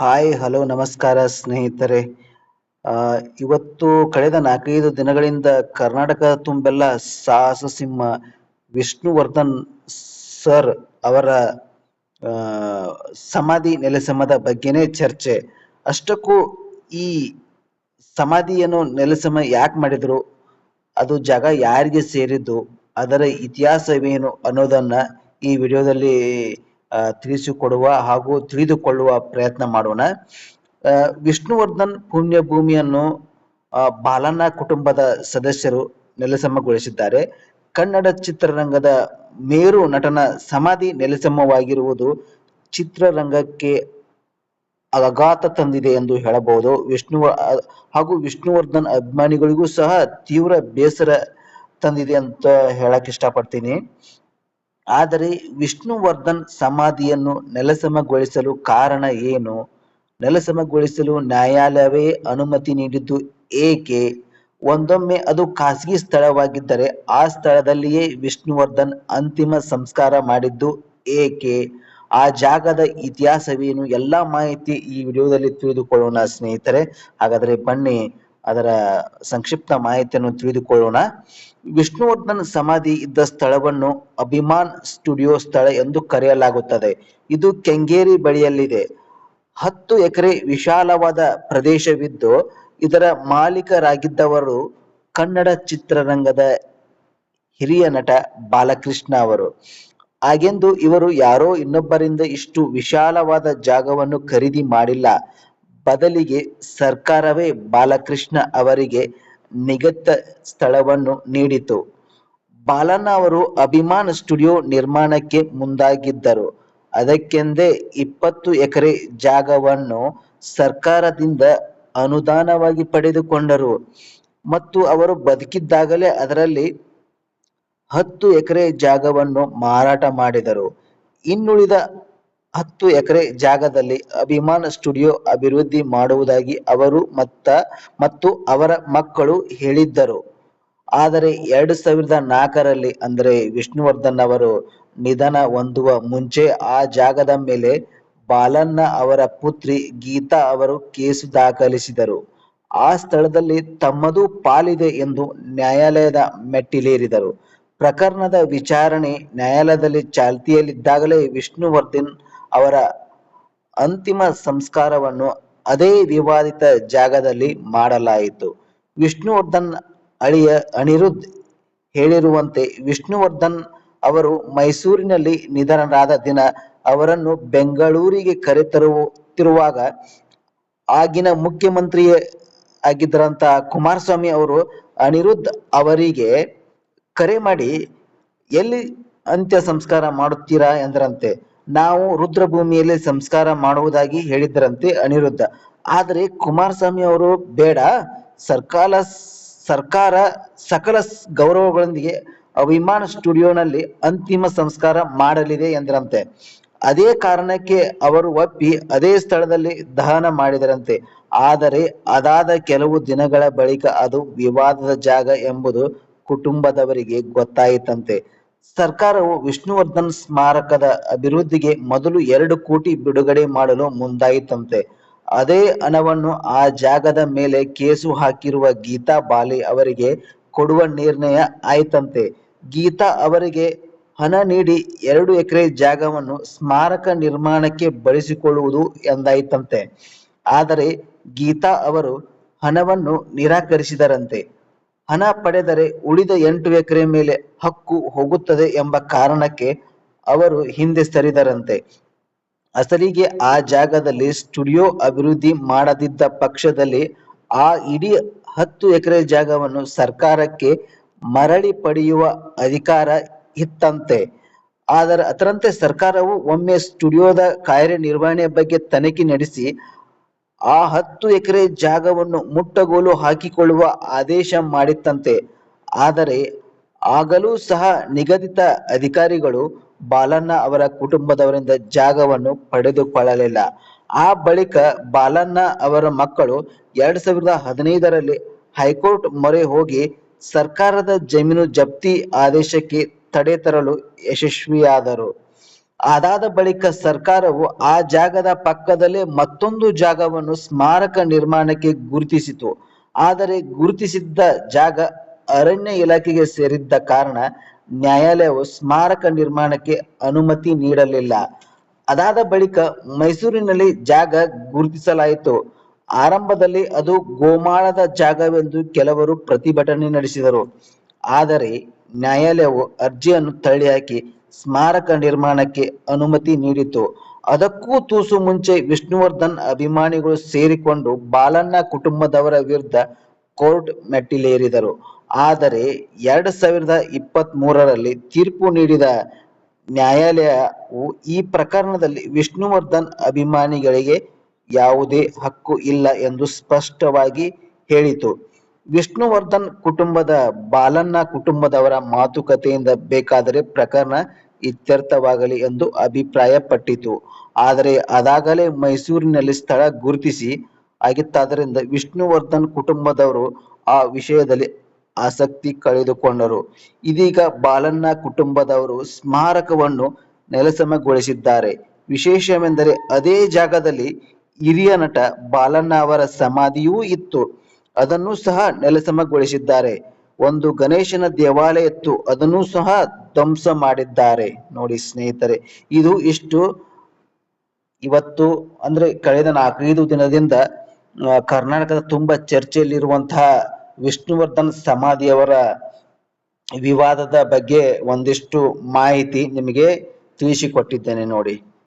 Hi hello ನಮಸ್ಕಾರ ಸ್ನೇಹಿತರೆ. ಇವತ್ತು ಕಳೆದ ನಾಲ್ಕೈದು ದಿನಗಳಿಂದ ಕರ್ನಾಟಕ ತುಂಬೆಲ್ಲ ಸಾಹಸ ಸಿಂಹ ವಿಷ್ಣುವರ್ಧನ್ ಸರ್ ಅವರ ಸಮಾಧಿ ನೆಲೆಸಮದ ಬಗ್ಗೆನೇ ಚರ್ಚೆ. ಅಷ್ಟಕ್ಕೂ ಈ ಸಮಾಧಿಯನ್ನು ನೆಲೆಸಮ ಯಾಕೆ ಮಾಡಿದ್ರು? ಅದು ಜಾಗ ಯಾರಿಗೆ ಸೇರಿದ್ದು? ಅದರ ಇತಿಹಾಸವೇನು ಅನ್ನೋದನ್ನ ಈ ವಿಡಿಯೋದಲ್ಲಿ ತಿಳಿಸಿಕೊಡುವ ಹಾಗೂ ತಿಳಿದುಕೊಳ್ಳುವ ಪ್ರಯತ್ನ ಮಾಡೋಣ. ವಿಷ್ಣುವರ್ಧನ್ ಪುಣ್ಯ ಭೂಮಿಯನ್ನು ಬಾಲಣ್ಣ ಕುಟುಂಬದ ಸದಸ್ಯರು ನೆಲೆಸಮಗೊಳಿಸಿದ್ದಾರೆ ಕನ್ನಡ ಚಿತ್ರರಂಗದ ಮೇರು ನಟನ ಸಮಾಧಿ ನೆಲೆಸಮವಾಗಿರುವುದು ಚಿತ್ರರಂಗಕ್ಕೆ ಆಘಾತ ತಂದಿದೆ ಎಂದು ಹೇಳಬಹುದು. ವಿಷ್ಣುವ ಹಾಗೂ ವಿಷ್ಣುವರ್ಧನ್ ಅಭಿಮಾನಿಗಳಿಗೂ ಸಹ ತೀವ್ರ ಬೇಸರ ತಂದಿದೆ ಅಂತ ಹೇಳಕ್ ಇಷ್ಟಪಡ್ತೀನಿ. ಆದರೆ ವಿಷ್ಣುವರ್ಧನ್ ಸಮಾಧಿಯನ್ನು ನೆಲಸಮಗೊಳಿಸಲು ಕಾರಣ ಏನು? ನೆಲಸಮಗೊಳಿಸಲು ನ್ಯಾಯಾಲಯವೇ ಅನುಮತಿ ನೀಡಿದ್ದು ಏಕೆ? ಒಂದೊಮ್ಮೆ ಅದು ಖಾಸಗಿ ಸ್ಥಳವಾಗಿದ್ದರೆ ಆ ಸ್ಥಳದಲ್ಲಿಯೇ ವಿಷ್ಣುವರ್ಧನ್ ಅಂತಿಮ ಸಂಸ್ಕಾರ ಮಾಡಿದ್ದು ಏಕೆ? ಆ ಜಾಗದ ಇತಿಹಾಸವೇನು? ಎಲ್ಲಾ ಮಾಹಿತಿ ಈ ವಿಡಿಯೋದಲ್ಲಿ ತಿಳಿದುಕೊಳ್ಳೋಣ ಸ್ನೇಹಿತರೆ. ಹಾಗಾದರೆ ಬನ್ನಿ ಅದರ ಸಂಕ್ಷಿಪ್ತ ಮಾಹಿತಿಯನ್ನು ತಿಳಿದುಕೊಳ್ಳೋಣ. ವಿಷ್ಣುವರ್ಧನ್ ಸಮಾಧಿ ಇದ್ದ ಸ್ಥಳವನ್ನು ಅಭಿಮಾನ್ ಸ್ಟುಡಿಯೋ ಸ್ಥಳ ಎಂದು ಕರೆಯಲಾಗುತ್ತದೆ. ಇದು ಕೆಂಗೇರಿ ಬಳಿಯಲ್ಲಿದೆ. ಹತ್ತು ಎಕರೆ ವಿಶಾಲವಾದ ಪ್ರದೇಶವಿದ್ದು, ಇದರ ಮಾಲೀಕರಾಗಿದ್ದವರು ಕನ್ನಡ ಚಿತ್ರರಂಗದ ಹಿರಿಯ ನಟ ಬಾಲಕೃಷ್ಣ ಅವರು. ಹಾಗೆಂದು ಇವರು ಯಾರೋ ಇನ್ನೊಬ್ಬರಿಂದ ಇಷ್ಟು ವಿಶಾಲವಾದ ಜಾಗವನ್ನು ಖರೀದಿ ಮಾಡಿಲ್ಲ. ಬದಲಿಗೆ ಸರ್ಕಾರವೇ ಬಾಲಕೃಷ್ಣ ಅವರಿಗೆ ನಿಗದಿತ ಸ್ಥಳವನ್ನು ನೀಡಿತು. ಬಾಲನ ಅವರು ಅಭಿಮಾನ ಸ್ಟುಡಿಯೋ ನಿರ್ಮಾಣಕ್ಕೆ ಮುಂದಾಗಿದ್ದರು. ಅದಕ್ಕೆಂದೇ ಇಪ್ಪತ್ತು ಎಕರೆ ಜಾಗವನ್ನು ಸರ್ಕಾರದಿಂದ ಅನುದಾನವಾಗಿ ಪಡೆದುಕೊಂಡರು. ಮತ್ತು ಅವರು ಬದುಕಿದ್ದಾಗಲೇ ಅದರಲ್ಲಿ ಹತ್ತು ಎಕರೆ ಜಾಗವನ್ನು ಮಾರಾಟ ಮಾಡಿದರು. ಇನ್ನುಳಿದ ಹತ್ತು ಎಕರೆ ಜಾಗದಲ್ಲಿ ಅಭಿಮಾನ್ ಸ್ಟುಡಿಯೋ ಅಭಿವೃದ್ಧಿ ಮಾಡುವುದಾಗಿ ಅವರು ಮತ್ತ, ಮತ್ತು ಅವರ ಮಕ್ಕಳು ಹೇಳಿದ್ದರು. ಆದರೆ ಎರಡು ಸಾವಿರದ ನಾಲ್ಕರಲ್ಲಿ ಅಂದರೆ ವಿಷ್ಣುವರ್ಧನ್ ಅವರು ನಿಧನ ಹೊಂದುವ ಮುಂಚೆ ಆ ಜಾಗದ ಮೇಲೆ ಬಾಲಣ್ಣ ಅವರ ಪುತ್ರಿ ಗೀತಾ ಅವರು ಕೇಸು ದಾಖಲಿಸಿದರು. ಆ ಸ್ಥಳದಲ್ಲಿ ತಮ್ಮದು ಪಾಲಿದೆ ಎಂದು ನ್ಯಾಯಾಲಯದ ಮೆಟ್ಟಿಲೇರಿದರು. ಪ್ರಕರಣದ ವಿಚಾರಣೆ ನ್ಯಾಯಾಲಯದಲ್ಲಿ ಚಾಲ್ತಿಯಲ್ಲಿದ್ದಾಗಲೇ ವಿಷ್ಣುವರ್ಧನ್ ಅವರ ಅಂತಿಮ ಸಂಸ್ಕಾರವನ್ನು ಅದೇ ವಿವಾದಿತ ಜಾಗದಲ್ಲಿ ಮಾಡಲಾಯಿತು. ವಿಷ್ಣುವರ್ಧನ್ ಅಳಿಯ ಅನಿರುದ್ಧ್ ಹೇಳಿರುವಂತೆ ವಿಷ್ಣುವರ್ಧನ್ ಅವರು ಮೈಸೂರಿನಲ್ಲಿ ನಿಧನರಾದ ದಿನ ಅವರನ್ನು ಬೆಂಗಳೂರಿಗೆ ಕರೆತರುತ್ತಿರುವಾಗ ಆಗಿನ ಮುಖ್ಯಮಂತ್ರಿ ಆಗಿದ್ದರಂತಹ ಕುಮಾರಸ್ವಾಮಿ ಅವರು ಅನಿರುದ್ಧ್ ಅವರಿಗೆ ಕರೆ ಮಾಡಿ, ಎಲ್ಲಿ ಅಂತ್ಯ ಸಂಸ್ಕಾರ ಮಾಡುತ್ತೀರಾ? ಎಂದರಂತೆ. ನಾವು ರುದ್ರಭೂಮಿಯಲ್ಲಿ ಸಂಸ್ಕಾರ ಮಾಡುವುದಾಗಿ ಹೇಳಿದ್ರಂತೆ ಅನಿರುದ್ಧ. ಆದರೆ ಕುಮಾರಸ್ವಾಮಿ ಅವರು ಬೇಡ ಸರ್ಕಾರ ಸರ್ಕಾರ ಸಕಲ ಗೌರವಗಳೊಂದಿಗೆ ಅಭಿಮಾನ ಸ್ಟುಡಿಯೋನಲ್ಲಿ ಅಂತಿಮ ಸಂಸ್ಕಾರ ಮಾಡಲಿದೆ ಎಂದರಂತೆ. ಅದೇ ಕಾರಣಕ್ಕೆ ಅವರು ಒಪ್ಪಿ ಅದೇ ಸ್ಥಳದಲ್ಲಿ ದಹನ ಮಾಡಿದರಂತೆ. ಆದರೆ ಅದಾದ ಕೆಲವು ದಿನಗಳ ಬಳಿಕ ಅದು ವಿವಾದದ ಜಾಗ ಎಂಬುದು ಕುಟುಂಬದವರಿಗೆ ಗೊತ್ತಾಯಿತಂತೆ. ಸರ್ಕಾರವು ವಿಷ್ಣುವರ್ಧನ್ ಸ್ಮಾರಕದ ಅಭಿವೃದ್ಧಿಗೆ ಮೊದಲು ಎರಡು ಕೋಟಿ ಬಿಡುಗಡೆ ಮಾಡಲು ಮುಂದಾಯಿತಂತೆ. ಅದೇ ಹಣವನ್ನು ಆ ಜಾಗದ ಮೇಲೆ ಕೇಸು ಹಾಕಿರುವ ಗೀತಾ ಬಾಲಿ ಅವರಿಗೆ ಕೊಡುವ ನಿರ್ಣಯ ಆಯಿತಂತೆ. ಗೀತಾ ಅವರಿಗೆ ಹಣ ನೀಡಿ ಎರಡು ಎಕರೆ ಜಾಗವನ್ನು ಸ್ಮಾರಕ ನಿರ್ಮಾಣಕ್ಕೆ ಬಳಸಿಕೊಳ್ಳುವುದು ಎಂದಾಯಿತಂತೆ. ಆದರೆ ಗೀತಾ ಅವರು ಹಣವನ್ನು ನಿರಾಕರಿಸಿದರಂತೆ. ಹಣ ಪಡೆದರೆ ಉಳಿದ ಎಂಟು ಎಕರೆ ಮೇಲೆ ಹಕ್ಕು ಹೋಗುತ್ತದೆ ಎಂಬ ಕಾರಣಕ್ಕೆ ಅವರು ಹಿಂದೆ ಸರಿದರಂತೆ. ಅಸಲಿಗೆ ಆ ಜಾಗದಲ್ಲಿ ಸ್ಟುಡಿಯೋ ಅಭಿವೃದ್ಧಿ ಮಾಡದಿದ್ದ ಪಕ್ಷದಲ್ಲಿ ಆ ಇಡೀ ಹತ್ತು ಎಕರೆ ಜಾಗವನ್ನು ಸರ್ಕಾರಕ್ಕೆ ಮರಳಿ ಪಡೆಯುವ ಅಧಿಕಾರ ಇತ್ತಂತೆ. ಆದರೆ ಅದರಂತೆ ಸರ್ಕಾರವು ಒಮ್ಮೆ ಸ್ಟುಡಿಯೋದ ಕಾರ್ಯನಿರ್ವಹಣೆ ಬಗ್ಗೆ ತನಿಖೆ ನಡೆಸಿ ಆ ಹತ್ತು ಎಕರೆ ಜಾಗವನ್ನು ಮುಟ್ಟಗೋಲು ಹಾಕಿಕೊಳ್ಳುವ ಆದೇಶ ಮಾಡಿತ್ತಂತೆ. ಆದರೆ ಆಗಲೂ ಸಹ ನಿಗದಿತ ಅಧಿಕಾರಿಗಳು ಬಾಲಣ್ಣ ಅವರ ಕುಟುಂಬದವರಿಂದ ಜಾಗವನ್ನು ಪಡೆದುಕೊಳ್ಳಲಿಲ್ಲ. ಆ ಬಳಿಕ ಬಾಲಣ್ಣ ಅವರ ಮಕ್ಕಳು ಎರಡ್ ಸಾವಿರದ ಹದಿನೈದರಲ್ಲಿ ಹೈಕೋರ್ಟ್ ಮೊರೆ ಹೋಗಿ ಸರ್ಕಾರದ ಜಮೀನು ಜಪ್ತಿ ಆದೇಶಕ್ಕೆ ತಡೆ ತರಲು ಯಶಸ್ವಿಯಾದರು. ಅದಾದ ಬಳಿಕ ಸರ್ಕಾರವು ಆ ಜಾಗದ ಪಕ್ಕದಲ್ಲೇ ಮತ್ತೊಂದು ಜಾಗವನ್ನು ಸ್ಮಾರಕ ನಿರ್ಮಾಣಕ್ಕೆ ಗುರುತಿಸಿತು. ಆದರೆ ಗುರುತಿಸಿದ್ದ ಜಾಗ ಅರಣ್ಯ ಇಲಾಖೆಗೆ ಸೇರಿದ್ದ ಕಾರಣ ನ್ಯಾಯಾಲಯವು ಸ್ಮಾರಕ ನಿರ್ಮಾಣಕ್ಕೆ ಅನುಮತಿ ನೀಡಲಿಲ್ಲ. ಅದಾದ ಬಳಿಕ ಮೈಸೂರಿನಲ್ಲಿ ಜಾಗ ಗುರುತಿಸಲಾಯಿತು. ಆರಂಭದಲ್ಲಿ ಅದು ಗೋಮಾಳದ ಜಾಗವೆಂದು ಕೆಲವರು ಪ್ರತಿಭಟನೆ ನಡೆಸಿದರು. ಆದರೆ ನ್ಯಾಯಾಲಯವು ಅರ್ಜಿಯನ್ನು ತಳ್ಳಿಹಾಕಿ ಸ್ಮಾರಕ ನಿರ್ಮಾಣಕ್ಕೆ ಅನುಮತಿ ನೀಡಿತು. ಅದಕ್ಕೂ ತೂಸು ಮುಂಚೆ ವಿಷ್ಣುವರ್ಧನ್ ಅಭಿಮಾನಿಗಳು ಸೇರಿಕೊಂಡು ಬಾಲಣ್ಣ ಕುಟುಂಬದವರ ವಿರುದ್ಧ ಕೋರ್ಟ್ ಮೆಟ್ಟಿಲೇರಿದರು. ಆದರೆ ಎರಡ್ ಸಾವಿರದ ಇಪ್ಪತ್ತ್ ಮೂರರಲ್ಲಿ ತೀರ್ಪು ನೀಡಿದ ನ್ಯಾಯಾಲಯವು ಈ ಪ್ರಕರಣದಲ್ಲಿ ವಿಷ್ಣುವರ್ಧನ್ ಅಭಿಮಾನಿಗಳಿಗೆ ಯಾವುದೇ ಹಕ್ಕು ಇಲ್ಲ ಎಂದು ಸ್ಪಷ್ಟವಾಗಿ ಹೇಳಿತು. ವಿಷ್ಣುವರ್ಧನ್ ಕುಟುಂಬದ ಬಾಲಣ್ಣ ಕುಟುಂಬದವರ ಮಾತುಕತೆಯಿಂದ ಬೇಕಾದರೆ ಪ್ರಕರಣ ಇತ್ಯರ್ಥವಾಗಲಿ ಎಂದು ಅಭಿಪ್ರಾಯಪಟ್ಟಿತು. ಆದರೆ ಅದಾಗಲೇ ಮೈಸೂರಿನಲ್ಲಿ ಸ್ಥಳ ಗುರುತಿಸಿ ಆಗಿತ್ತಾದ್ದರಿಂದ ವಿಷ್ಣುವರ್ಧನ್ ಕುಟುಂಬದವರು ಆ ವಿಷಯದಲ್ಲಿ ಆಸಕ್ತಿ ಕಳೆದುಕೊಂಡರು. ಇದೀಗ ಬಾಲಣ್ಣ ಕುಟುಂಬದವರು ಸ್ಮಾರಕವನ್ನು ನೆಲಸಮಗೊಳಿಸಿದ್ದಾರೆ. ವಿಶೇಷವೆಂದರೆ ಅದೇ ಜಾಗದಲ್ಲಿ ಹಿರಿಯ ನಟ ಬಾಲಣ್ಣ ಅವರ ಸಮಾಧಿಯೂ ಇತ್ತು. ಅದನ್ನು ಸಹ ನೆಲಸಮಗೊಳಿಸಿದ್ದಾರೆ. ಒಂದು ಗಣೇಶನ ದೇವಾಲಯ ಇತ್ತು ಅದನ್ನು ಸಹ ಧ್ವಂಸ ಮಾಡಿದ್ದಾರೆ. ನೋಡಿ ಸ್ನೇಹಿತರೆ, ಇದು ಇಷ್ಟು ಇವತ್ತು, ಅಂದ್ರೆ ಕಳೆದ ನಾಲ್ಕೈದು ದಿನದಿಂದ ಕರ್ನಾಟಕದ ತುಂಬಾ ಚರ್ಚೆಯಲ್ಲಿರುವಂತಹ ವಿಷ್ಣುವರ್ಧನ್ ಸಮಾಧಿಯವರ ವಿವಾದದ ಬಗ್ಗೆ ಒಂದಿಷ್ಟು ಮಾಹಿತಿ ನಿಮಗೆ ತಿಳಿಸಿಕೊಟ್ಟಿದ್ದೇನೆ ನೋಡಿ.